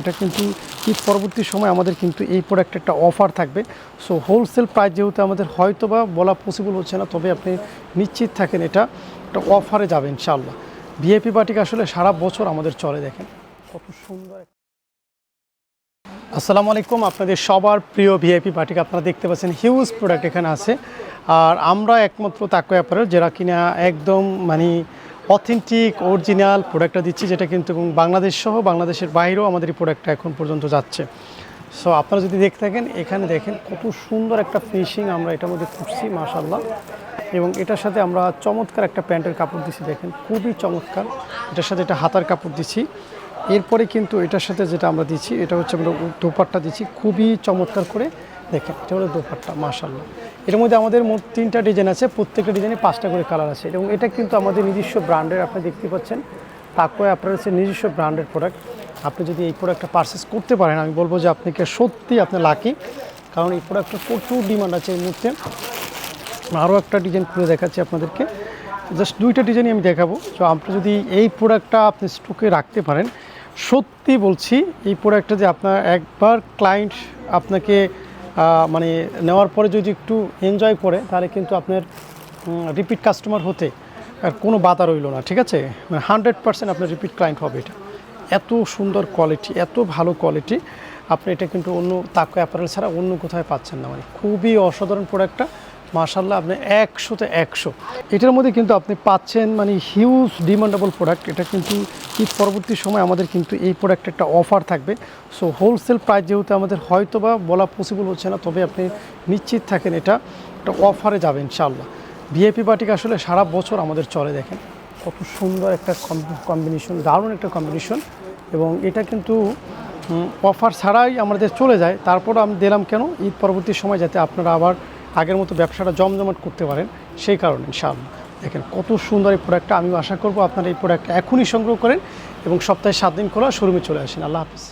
এটা কিন্তু ঈদ পরবর্তী সময় আমাদের কিন্তু এই প্রোডাক্টে একটা অফার থাকবে। সো হোলসেল প্রাইস যেহেতু আমাদের হয়তো বা বলা পসিবল হচ্ছে না, তবে আপনি নিশ্চিত থাকেন এটা একটা অফারে যাবে ইনশাআল্লাহ। ভিআইপি বাটিক আসলে সারা বছর আমাদের চলে দেখেন। কত সুন্দর আসসালামু আলাইকুম, আপনাদের সবার প্রিয় ভিআইপি পার্টিকে আপনারা দেখতে পাচ্ছেন হিউজ প্রোডাক্ট এখানে আছে। আর আমরা একমাত্র তাকো অ্যাপারেল, যারা কিনা একদম মানে অথেন্টিক, অরিজিনাল প্রোডাক্টটা দিচ্ছি, যেটা কিন্তু বাংলাদেশ সহ বাংলাদেশের বাইরেও আমাদের এই প্রোডাক্টটা এখন পর্যন্ত যাচ্ছে। সো আপনারা যদি দেখে থাকেন, এখানে দেখেন কত সুন্দর একটা ফিনিশিং আমরা এটার মধ্যে করছি মাশাল্লাহ এবং এটার সাথে আমরা চমৎকার একটা প্যান্টের কাপড় দিচ্ছি দেখেন খুবই চমৎকার। এটার সাথে এটা হাতার কাপড় দিচ্ছি এরপরে কিন্তু এটার সাথে যেটা আমরা দিচ্ছি, এটা হচ্ছে আমরা দোপাট্টা দিচ্ছি, খুবই চমৎকার করে। দেখেন, এটা হলো দোপাট্টা মাশাল্লাহ এর মধ্যে আমাদের মোট তিনটা ডিজাইন আছে, প্রত্যেকটা ডিজাইনে পাঁচটা করে কালার আছে। এবং এটা কিন্তু আমাদের নিজস্ব ব্র্যান্ডের, আপনি দেখতে পাচ্ছেন তাকওয়ে আপনার হচ্ছে নিজস্ব ব্র্যান্ডের প্রোডাক্ট আপনি যদি এই প্রোডাক্টটা পারচেস করতে পারেন, আমি বলব যে আপনাকে সত্যি আপনি লাকি কারণ এই প্রোডাক্টের প্রচুর ডিমান্ড আছে এই মুহূর্তে। আরও একটা ডিজাইন খুলে দেখাচ্ছি আপনাদেরকে। জাস্ট দুইটা ডিজাইনই আমি দেখাবো। তো আপনি যদি এই প্রোডাক্টটা আপনি স্টকে রাখতে পারেন, সত্যি বলছি, এই প্রোডাক্টটা যে আপনার একবার ক্লায়েন্ট আপনাকে মানে নেওয়ার পরে যদি একটু এনজয় করে, তাহলে কিন্তু আপনার রিপিট কাস্টমার হতে আর কোনো বাধা রইল না, ঠিক আছে? মানে হান্ড্রেড পার্সেন্ট আপনার রিপিট ক্লায়েন্ট হবে এটা। এত সুন্দর কোয়ালিটি এত ভালো কোয়ালিটি আপনি এটা কিন্তু অন্য তাকো অ্যাপারেল ছাড়া অন্য কোথায় পাচ্ছেন না। মানে খুবই অসাধারণ প্রোডাক্টটা মার্শাল্লাহ আপনি একশোতে একশো। এটার মধ্যে কিন্তু আপনি পাচ্ছেন মানে হিউজ ডিমান্ডেবল প্রোডাক্ট এটা কিন্তু ঈদ পরবর্তী সময় আমাদের কিন্তু এই প্রোডাক্টে একটা অফার থাকবে। সো হোলসেল প্রাইস যেহেতু আমাদের হয়তো বা বলা পসিবল হচ্ছে না, তবে আপনি নিশ্চিত থাকেন এটা একটা অফারে যাবে ইনশাআল্লাহ। ভিআইপি বাটিক আসলে সারা বছর আমাদের চলে দেখেন। কত সুন্দর একটা কম্বিনেশন দারুণ একটা কম্বিনেশন এবং এটা কিন্তু অফার ছাড়াই আমাদের চলে যায়। তারপর আমি দিলাম কেন? ঈদ পরবর্তী সময় যাতে আপনারা আবার আগের মতো ব্যবসাটা জমজমাট করতে পারেন, সেই কারণে ইনশাআল্লাহ। দেখেন কত সুন্দর এই প্রোডাক্টটা আমিও আশা করব আপনারা এই প্রোডাক্ট এখনই সংগ্রহ করেন এবং সপ্তাহে সাত দিন খোলা শোরুমে চলে আসেন। আল্লাহ হাফিজ।